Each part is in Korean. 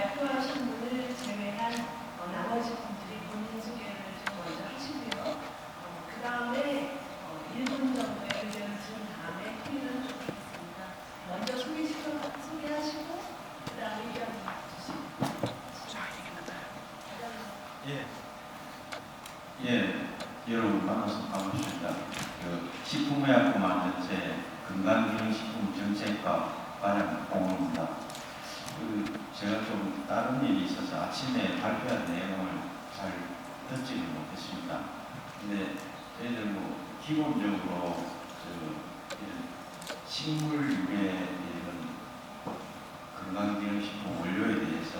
발표하신 분을 제외한 어, 나머지 분들이 본인 소개를 좀 먼저 하시고요. 어, 그 다음에 어, 1분 정도의 의견을 들은 다음에 토의를 좀 하겠습니다. 먼저 소개시켜, 소개하시고 그 다음에 의견 주시고. 예. 예, 여러분 반갑습니다. 반갑습니다. 그 식품의약품안전체 건강기능식품 정책과 관련 공원입니다. 그 제가 좀 다른 일이 있어서 아침에 발표한 내용을 잘 듣지는 못했습니다. 근데 저희들 뭐 기본적으로 식물 유래 이런 건강기능식품 원료에 대해서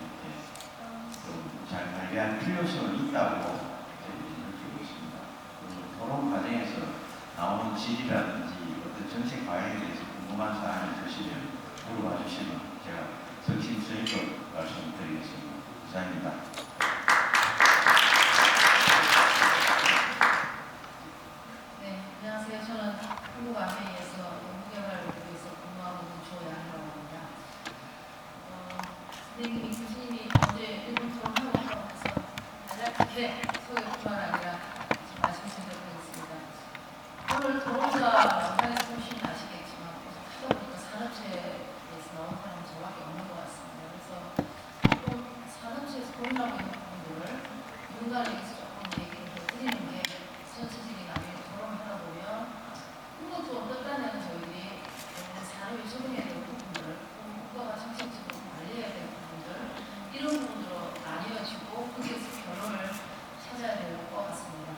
이렇게 좀 잘 관리할 필요성은 있다고 느끼고 있습니다. 토론 과정에서 나오는 질이라든지 어떤 정책 방향에 대해서 궁금한 사항이 있으시면 물어봐 주시면 제가 성심성의껏 말씀드리겠습니다. 이상입니다. 네, 안녕하세요. 저는 한국아메이에서 연구개발을 하고 있어 근무하고 있는 조양이라고 합니다. 어, 선생님이 교수님이 어제 일본 토론하고 있다고 해서 간략하게 소개뿐만 아니라 좀 말씀드리도록 하겠습니다. 오늘 토론자 영상에서 보시면 아시겠지만 계속 하다 보니까 산업체에서 나온 사람은 저밖에 없는 것 같습니다. 그래서 조금 산업체에서 고민하고 있는 부분들을 누군가에게서 조금 얘기를 더 드리는 게 전체적인 나중에 토론을 하다 보면 그것도 어떻다는 저희들이 산업에 적용해야 될 부분들, 국가가 정책적으로 관리해야 될 부분들 이런 부분으로 나뉘어지고 거기에서 결론을 찾아야 될 것 같습니다.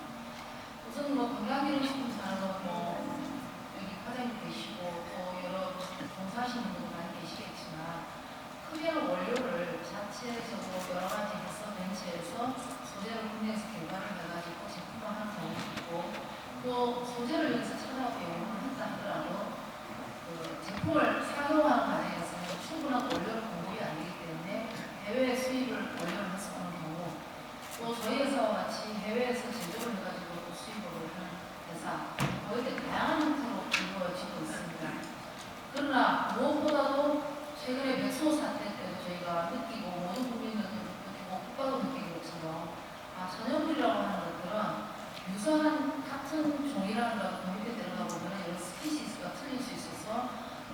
우선 뭐 건강기능식품 산업은 뭐 여기 과장님 계시고 또 여러 종사하시는 분들 많이 계시겠지만 크게는 원료를 자체적으로 여러 가지 해서 벤처에서 소재를 국내에서 개발을 해가지고 제품화하는 경우도 있고 또 소재를 여기서 찾아가고 연구를 한다 하더라도 그 제품을 사용하는 과정에서는 충분한 원료를 공급이 안 되기 때문에 해외 수입을 원료를 해서 오는 경우 또 저희 회사와 같이 해외에서 제조를 해가지고 또 수입을 하는 회사 거의 대 다양한 형태로 이루어지고 있습니다. 그러나 무엇보다도 최근에 백소 사태 때도 저희가 느끼고 모든 국민들도 느끼고 국가도 느끼고 있지만 아 전염물이라고 하는 것들은 유사한 같은 종이라는 걸 공입에 들어가 보면 여러 스피시스가 틀릴 수 있어서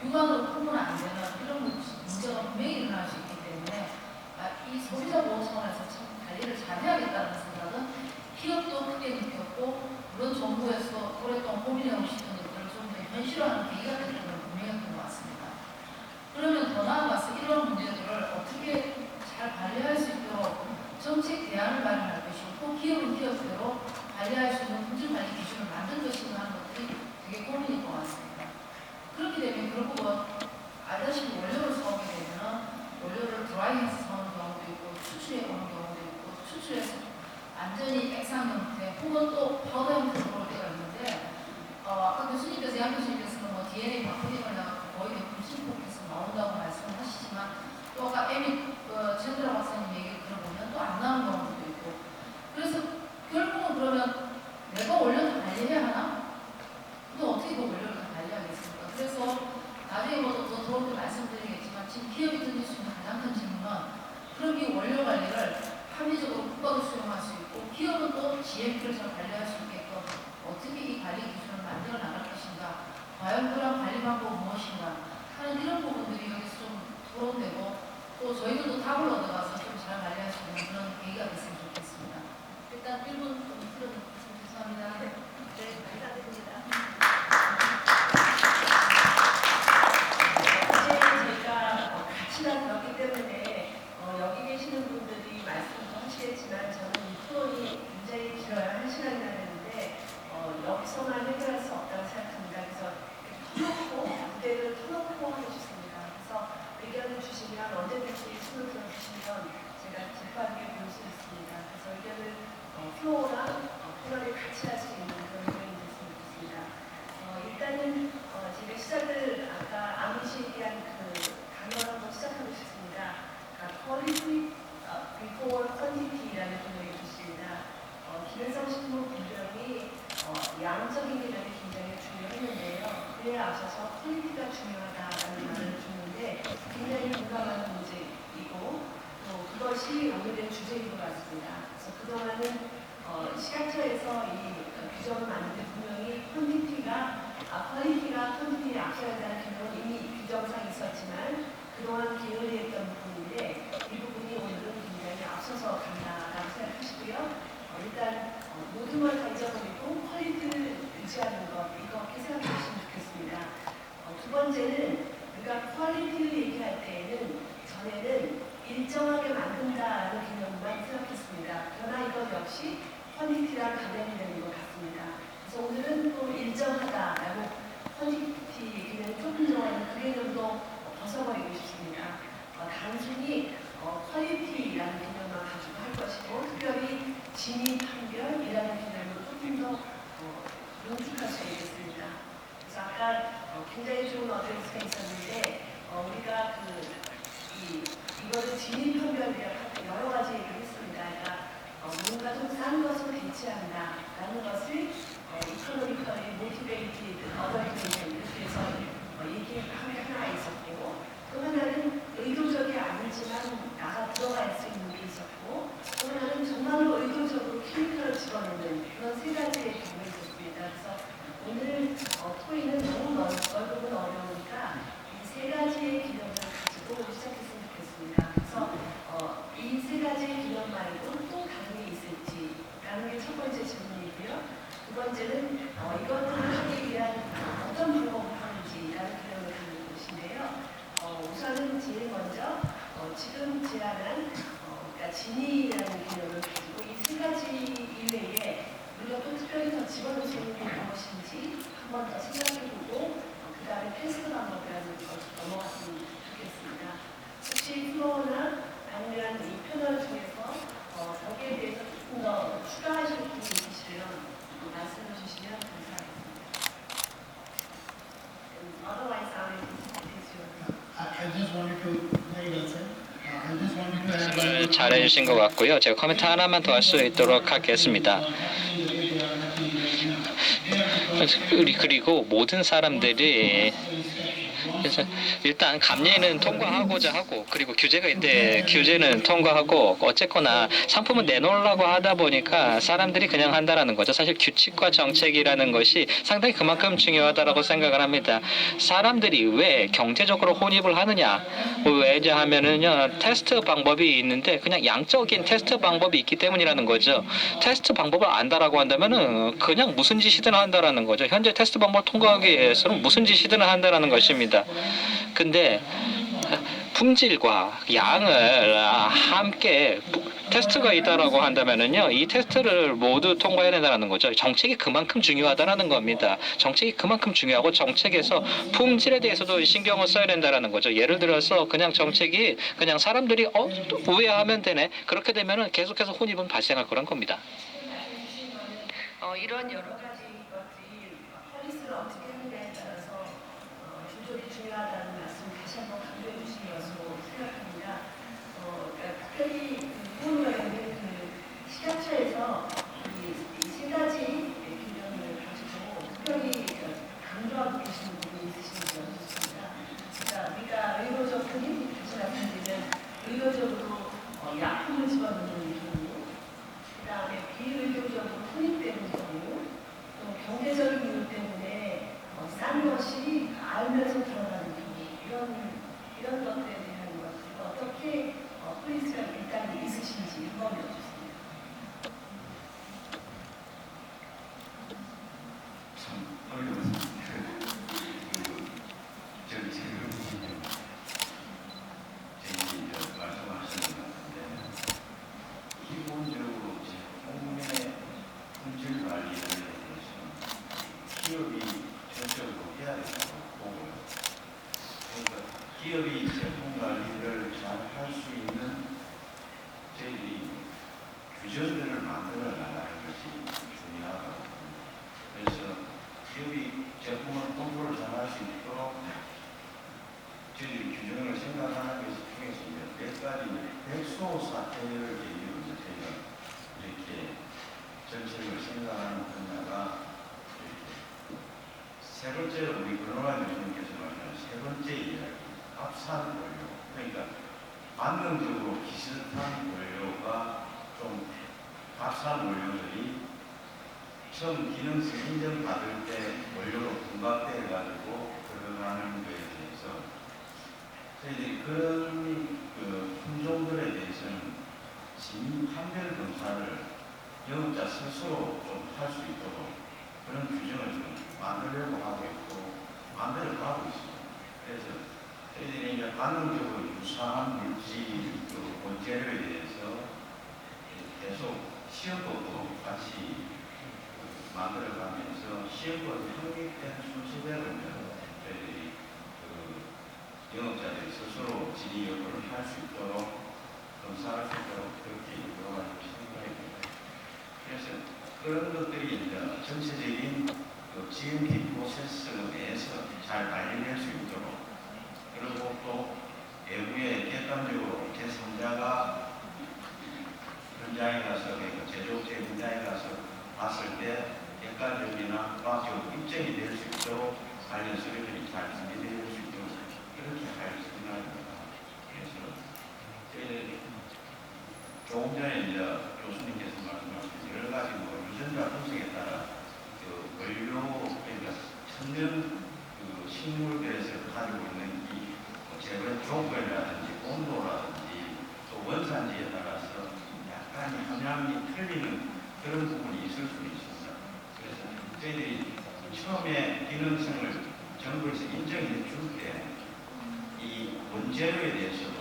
육안으로 품은 안 되는 이런 문- 문제가 분명히 일어날 수 있기 때문에 아, 이 소비자 보호 차원에서 참 관리를 잘 해야겠다는 생각은 기업도 크게 느꼈고 물론 정부에서 오랫동안 고민해오시던 것들을 좀 더 현실화하는 계기가 됐던 건 분명했던 것 같습니다. 그러면 더 나아가서 이런 문제들을 어떻게 잘 관리할 수 있도록 정책 대안을 마련할 것이고 또 기업은 기업대로 관리할 수 있는 품질 관리 기준을 만든 것인가 하는 것들이 되게 같습니다. 그렇게 되면 결국은 알다시피 원료를 사오게 되면 원료를 드라이해서 사오는 경우도 있고 추출해 오는 경우도 있고 추출해서 완전히 액상 형태 혹은 또 파우더 형태로 올 때가 있는데 어, 아까 교수님께서 양 교수님께서는 뭐 DNA 바꾸기를 해가지고 거의 대부분 신폭해서 나온다고 말씀을 하시지만 또 아까 에미 어, 젠드라 박사님 얘기를 들어보면 또 안 나오는 경우도 있고 그래서 결국은 그러면 내가 원료를 관리해야 하나? 또 어떻게 그 원료를 다 관리하겠습니까? 그래서 나중에 뭐더 좋은 때 말씀드리겠지만 지금 기업이 던질 수 있는 가장 큰 질문은 그럼 이 원료 관리를 국가도 수용할 수 있고 기업은 또 GMP를 잘 관리할 수 있게끔 어떻게 이 관리 기준을 만들어 나갈 것인가 과연 그런 관리 방법 무엇인가 하는 이런 부분들이 여기서 좀 토론되고 또 저희들도 답을 얻어가서 좀 잘 관리할 수 있는 그런 계기가 됐으면 좋겠습니다. 일단 1분 좀 틀어주세요. 죄송합니다. 네, 감사드립니다. 어제 저희가 어, 같이 나들었기 때문에 어, 여기 계시는 분들이 말씀도 하시겠지만 저는 이 토론이 굉장히 길어야 한 시간이나 되는데 어, 여기서만 해결할 수 없다고 생각합니다. 그래서 터놓고 무대를 터놓고 해주십니다. 그래서 의견을 주시면 언제든지 손을 들어주시면 제가 기뻐하게 배울 수 있습니다. 그래서 의견을 어, 플로어랑 어, 패널이 같이 할 수 있는 그런 의견이 됐으면 좋겠습니다. 어, 일단은 어, 제가 시작을 아까 아미시에 대한 그 강연을 한번 시작하고 싶습니다. 그러니까 quality 어, before quantity라는 분명이 있습니다. 어, 식품 분명이 어, 양적인 개념이 굉장히 중요했는데요. 그에 앞서서 퀄리티가 중요하다라는 말을 줬는데 굉장히 공감하는 문제이고 것이 오늘의 주제인 것 같습니다. 그래서 그동안은 어, 시각처에서 이 어, 규정을 만드는데 분명히 퀄리티가 아, 퀄리티가 퀄리티에 앞서간다는 규정은 이미 규정상 있었지만 그동안 게을리했던 부분인데 이 부분이 오늘은 굉장히 앞서서 간다라고 생각하시고요. 어, 일단 어, 모든 걸다 잊어버리고 퀄리티를 유지하는 것 이렇게 생각해 주시면 좋겠습니다. 어, 두 번째는 우리가 퀄리티를 얘기할 때에는 전에는 일정하게 만든다는 개념만 생각했습니다. 그러나 이것 역시 퀄리티랑 관련이 되는 것 같습니다. 그래서 오늘은 또 일정하다라고 퀄리티 개념이 조금 들어가는 그 개념도 벗어버리고 싶습니다. 어, 단순히 어, 퀄리티라는 개념만 가지고 할 것이고 특별히 진위 판별이라는 개념으로 조금 더 어, 능숙할 수 있겠습니다. 그래서 아까 어, 굉장히 좋은 어드레스가 있었는데 어, 우리가 그 이, 이거를 진위 판별이라고 여러 가지 얘기를 했습니다. 그러니까 어, 뭔가 좀 싼 것을 대체한다라는 것을 어, 이코노미컬리 모티베이티드 어덜테이션 이렇게 해서 어, 얘기한 게 하나 있었고 또 하나는 의도적이 아니지만 나가 들어갈 수 있는 정말로 의도적으로 케미컬을 집어넣는 그런 세 가지의 경우가 있었습니다. 그래서 오늘 어, 토의는 너무 넓, 넓은 어려우니까 이 세 가지의 기능을 가지고 시작했으면 좋겠습니다. 그래서 어, 이 세 가지의 기능 말고 또 다른 게 있을지라는 게 첫 번째 질문이고요. 두 번째는 어, 이것들을 하기 위한 어떤 방법을 하는지라는 기능을 갖는 것인데요. 어, 우선은 제일 먼저 어, 지금 제안한 어, 그러니까 진위라는 개념을 가지고 이 세 가지 이외에 우리가 또 특별히 더 집어넣을 수 있는 게 무엇인지 한 번 더 생각해보고 어, 그 다음에 테스트 방법이라는 것을 넘어갔으면 좋겠습니다. 혹시 플로어나 아니면 이 패널 중에서 어, 거기에 대해서 조금 더 추가하실 분이 있으시면 어, 말씀해 주시면 감사하겠습니다. Um, Otherwise, I will is yours. I, I just wanted to, very well said. Uh, I just wanted to add one 말씀을 more 잘 해주신 것 같고요. 제가 코멘트 하나만 더 할 수 있도록 하겠습니다. 그리고 모든 사람들이 그래서 일단 감리는 통과하고자 하고 그리고 규제가 있는데 규제는 통과하고 어쨌거나 상품을 내놓으려고 하다 보니까 사람들이 그냥 한다라는 거죠. 사실 규칙과 정책이라는 것이 상당히 그만큼 중요하다라고 생각을 합니다. 사람들이 왜 경제적으로 혼입을 하느냐? 왜냐 하면은요 테스트 방법이 있는데 그냥 양적인 테스트 방법이 있기 때문이라는 거죠. 테스트 방법을 안다라고 한다면은 그냥 무슨 짓이든 한다라는 거죠. 현재 테스트 방법 통과하기 위해서는 무슨 짓이든 한다라는 것입니다. 근데 품질과 양을 함께 테스트가 있다라고 한다면은요 이 테스트를 모두 통과해야 된다는 거죠. 정책이 그만큼 중요하다라는 겁니다. 정책이 그만큼 중요하고 정책에서 품질에 대해서도 신경을 써야 된다라는 거죠. 예를 들어서 그냥 정책이 그냥 사람들이 어? 우회하면 되네. 그렇게 되면은 계속해서 혼입은 발생할 거란 겁니다. 어, 이런 여러 가지 것들이 폴리스를 어떻게 하느냐에 따라서 어, 조절이 중요하다는 말씀 다시 한번 강조해 주신 것으로 생각합니다. 어, 그러니까 특별히 그 후원과 연된 그 시각처에서 이 세 가지 기준을 가지고 특별히 그 강조하고 계시는 부분이 있으신지 여쭙습니다. 그러니까 우리가 의도적 흔히 다시 말씀드리면 의도적으로 어, 약품을 집어넣는 경우 그 다음에 비의도적으로 혼입되는 경우, 또 경제적인 이유 때문에 어, 싼 것이 알면서 들어가는 경우, 이런, 이런 것들에 대한 것들, 어떻게 어, 폴리스가 일단 있으신지 한번 여쭙습니다. 참 어려운 저기 지금 저희 이제 말씀하시는 것 같은데 기본적으로 제품의 품질 관리에 대해서는 기업이 전적으로 해야 된다고 보고요. 그러니까 기업이 제품 관리를 잘 할 수 있는 저희들이 규정들을 만들어 나가는 것이 중요하다고 봅니다. 그래서 기업이 제품을 홍보를 잘 할 수 있도록 저희들 이 규정을 생각하는 것을 통해서 몇 가지 백소 사태를 계기로 저희가 이렇게 정책을 생각하는 분야가 세 번째로 우리 근로관 교수님께서 말하는 세 번째 이야기, 합산 원료. 그러니까 관능적으로 비슷한 원료가 좀 값싼 원료들이 처음 기능성 인정받을 때 원료로 분각돼 가지고 들어가는 거에 대해서 저희들이 그런 그 품종들에 대해서는 시민 판별 검사를 영업자 스스로 좀 할 수 있도록 그런 규정을 좀 만들려고 하고 있고 만들어 가고 있습니다. 그래서 저희들이 이제 관능적으로 유사한 물질 그 원재료에 대해서 계속 시험법도 같이 그 만들어가면서 시험법에 확립된 순서대로 그 영업자들이 스스로 진위 여부를 할 수 있도록 검사할 수 있도록 그렇게 요구하는 생각입니다. 그래서 그런 것들이 이제 전체적인 그 GMP 프로세스 내에서 잘 관리될 수 있도록 그리고 또 외부에 객관적으로 제3자가 현장에 가서 그 제조업체 현장에 가서 봤을 때 객관적이나 과학적으로 입증이 될 수 있도록 관련 서류들이 잘 준비될 수 조금 전에 교수님께서 말씀하신 여러 가지 뭐 유전자 분석에 따라 그 원료 천연 그 식물들에서 가지고 있는 이뭐 재배 조건이라든지 온도라든지 또 원산지에 따라서 약간 함량이 틀리는 그런 부분이 있을 수 있습니다. 그래서 저희들이 처음에 기능성을 정부에서 인정해 줄 때 이 원재료에 대해서도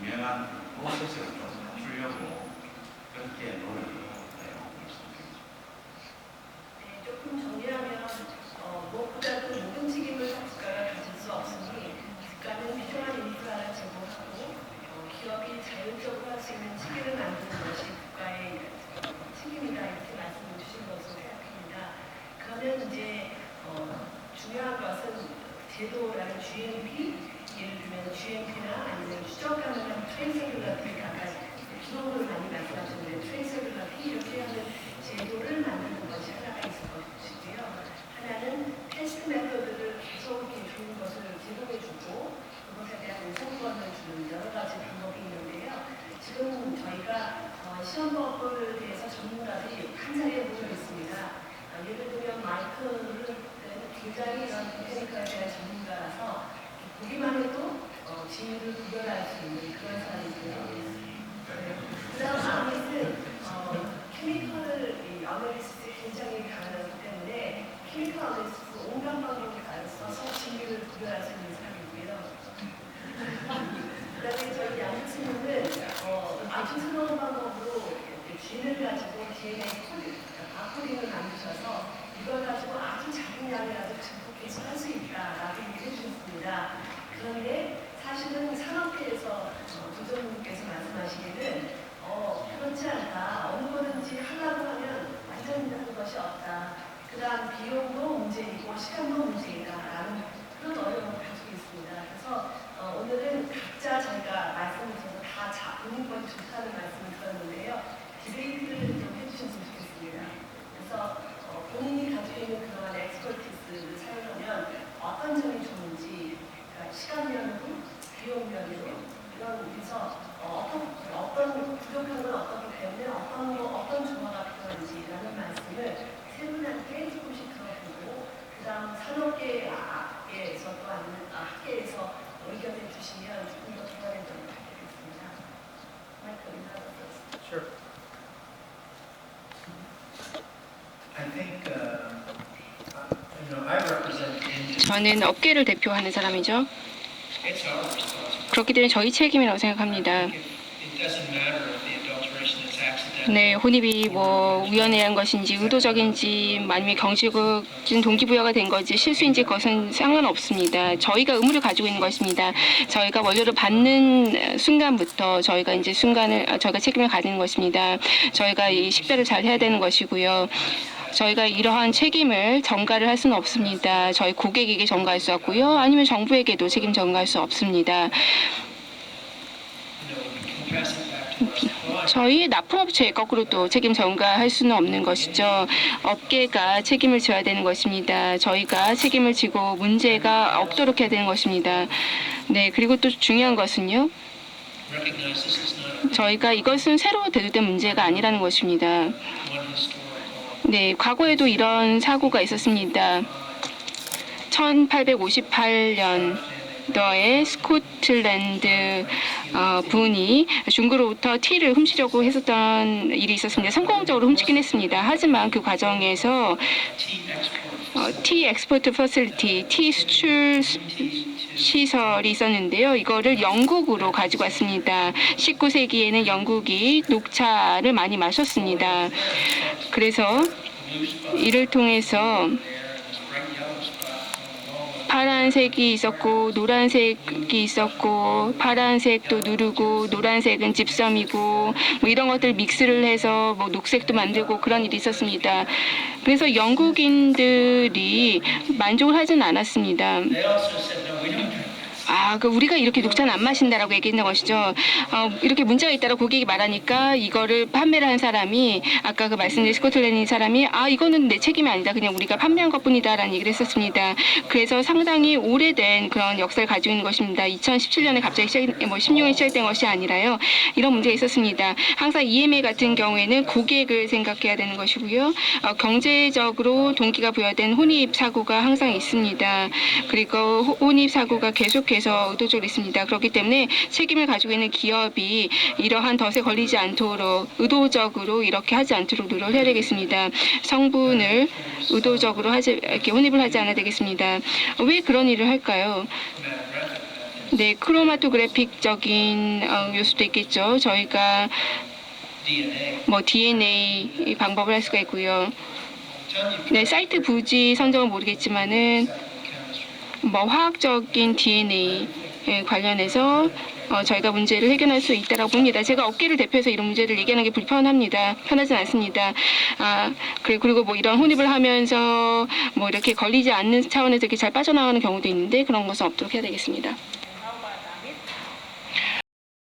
분명한 프로세스를 좀 갖추려고 그렇게 노력을 해요. 네, 조금 정리하면 어, 무엇보다도 모든 책임을 국가가 가질 수 없으니 국가는 필요한 인프라를 제공하고 어, 기업이 자율적으로 할 수 있는 체계를 만드는 것이 국가의 어, 책임이다 이렇게 말씀을 주신 것으로 생각합니다. 그러면 이제 어, 중요한 것은 제도라는 GMP 예를 들면 GMP나 아니면 추적 가능한 트레이서블러티 아까 기록을 많이 말씀하셨는데 트레이서블러티 이렇게 하는 제도를 만드는 것이 하나가 있을 것이고요. 하나는 테스트 메커드를 계속 이렇게 좋은 것을 제공해주고 그것에 대한 성과를 주는 여러 가지 방법이 있는데요. 지금 저희가 어, 시험법을 대해서 전문가들이 한 자리에 모여 있습니다. 어, 예를 들면 마이클은 굉장히 이런 테크니컬에 대한 전문가라서 보기만 해도 어, 진위를 구별할 수 있는 그런 사람이고요. 그 다음 아미는 어, 케미컬을 이 어널리스트 굉장히 강하기 때문에 케미컬 어널리스트 온갖 방법을 써서 진위를 구별할 수 있는 사람이고요. 그 다음에 저희 양 교수님은 어, 아주 새로운 방법으로 이렇게 쥐를 가지고 DNA 코드, 바코딩을 만드셔서 이걸 가지고 아주 작은 양이라도 증폭해서 할 수 있다라고 얘기해 주셨습니다. 그런데 사실은 산업계에서 어, 조정님께서 말씀하시기는 어, 그렇지 않다. 어느 거든지 하려고 하면 완전히 하는 것이 없다. 그 다음 비용도 문제이고 시간도 문제이다라는 그런 어려움을 가지고 있습니다. 그래서 어, 오늘은 각자 저희가 말씀을 드려서 것이 좋다는 말씀을 들었는데요. 디베이트를 좀 해주셨으면 좋겠습니다. 그래서 어, 본인이 가지고 있는 그러한 엑스퍼티스를 사용하면 어떤 점이 좋은지 그러니까 시간 면으로, 비용 면으로 이런 그래서 어, 어떤, 어떤 부족한 건 어떻기 때문에 어떤 거, 어떤 조화가 필요한지라는 말씀을 세 분한테 조금씩 들어보고 그 다음 산업계에서 또 아니면 아, 학계에서 의견을 주시면 조금 더 조화되도록 하겠습니다. 마이크 인사드리겠습니다. Sure. I think, uh, uh, you know, I represent. 저는 업계를 대표하는 사람이죠. 그렇기 때문에 저희 책임이라고 생각합니다. 네, 혼입이 뭐 우연에 한 것인지 의도적인지 아니면 경제적인 동기부여가 된 건지 실수인지 그것은 상관없습니다. 저희가 의무를 가지고 있는 것입니다. 저희가 원료를 받는 순간부터 저희가 이제 순간을 아, 저희가 책임을 가지는 것입니다. 저희가 이 식별을 잘 해야 되는 것이고요. 저희가 이러한 책임을 전가를 할 수는 없습니다. 저희 고객에게 전가할 수 없고요. 아니면 정부에게도 책임 전가할 수 없습니다. 저희 납품업체에 거꾸로 또 책임 전가할 수는 없는 것이죠. 업계가 책임을 져야 되는 것입니다. 저희가 책임을 지고 문제가 없도록 해야 되는 것입니다. 네, 그리고 또 중요한 것은요. 저희가 이것은 새로 대두된 문제가 아니라는 것입니다. 네, 과거에도 이런 사고가 있었습니다. 1858년도에 스코틀랜드 어, 분이 중국으로부터 티를 훔치려고 했었던 일이 있었습니다. 성공적으로 훔치긴 했습니다. 하지만 그 과정에서 어, 티 엑스포트 퍼실리티, 티 수출 시- 시설이 있었는데요. 이거를 영국으로 가지고 왔습니다. 19세기에는 영국이 녹차를 많이 마셨습니다. 그래서 이를 통해서 파란색이 있었고 노란색이 있었고 파란색도 누르고 노란색은 집섬이고 뭐 이런 것들 믹스를 해서 뭐 녹색도 만들고 그런 일이 있었습니다. 그래서 영국인들이 만족을 하진 않았습니다. 아, 그 우리가 이렇게 녹차는 안 마신다라고 얘기했는 것이죠. 어, 이렇게 문제가 있다고 고객이 말하니까 이거를 판매를 한 사람이 아까 그 말씀드린 스코틀랜드 사람이 아 이거는 내 책임이 아니다. 그냥 우리가 판매한 것뿐이다라는 얘기를 했었습니다. 그래서 상당히 오래된 그런 역사를 가지고 있는 것입니다. 2017년에 갑자기 시작, 뭐 16년에 시작된 것이 아니라요. 이런 문제가 있었습니다. 항상 EMA 같은 경우에는 고객을 생각해야 되는 것이고요. 어, 경제적으로 동기가 부여된 혼입 사고가 항상 있습니다. 그리고 호- 혼입 사고가 계속 해서 의도적으로 있습니다. 그렇기 때문에 책임을 가지고 있는 기업이 이러한 덫에 걸리지 않도록 의도적으로 이렇게 하지 않도록 노력을 해야 되겠습니다. 성분을 의도적으로 하지 이렇게 혼입을 하지 않아야 되겠습니다. 왜 그런 일을 할까요? 네, 크로마토그래픽적인 어, 요소도 있겠죠. 저희가 뭐 DNA 방법을 할 수가 있고요. 네, 사이트 부지 선정은 모르겠지만은 뭐 화학적인 DNA 에 관련해서 어, 저희가 문제를 해결할 수 있다고 봅니다. 제가 업계를 대표해서 이런 문제를 얘기하는 게 불편합니다. 편하진 않습니다. 아, 그리- 그리고 뭐 이런 혼입을 하면서 뭐 이렇게 걸리지 않는 차원에서 이렇게 잘 빠져나가는 경우도 있는데 그런 것은 없도록 해야 되겠습니다.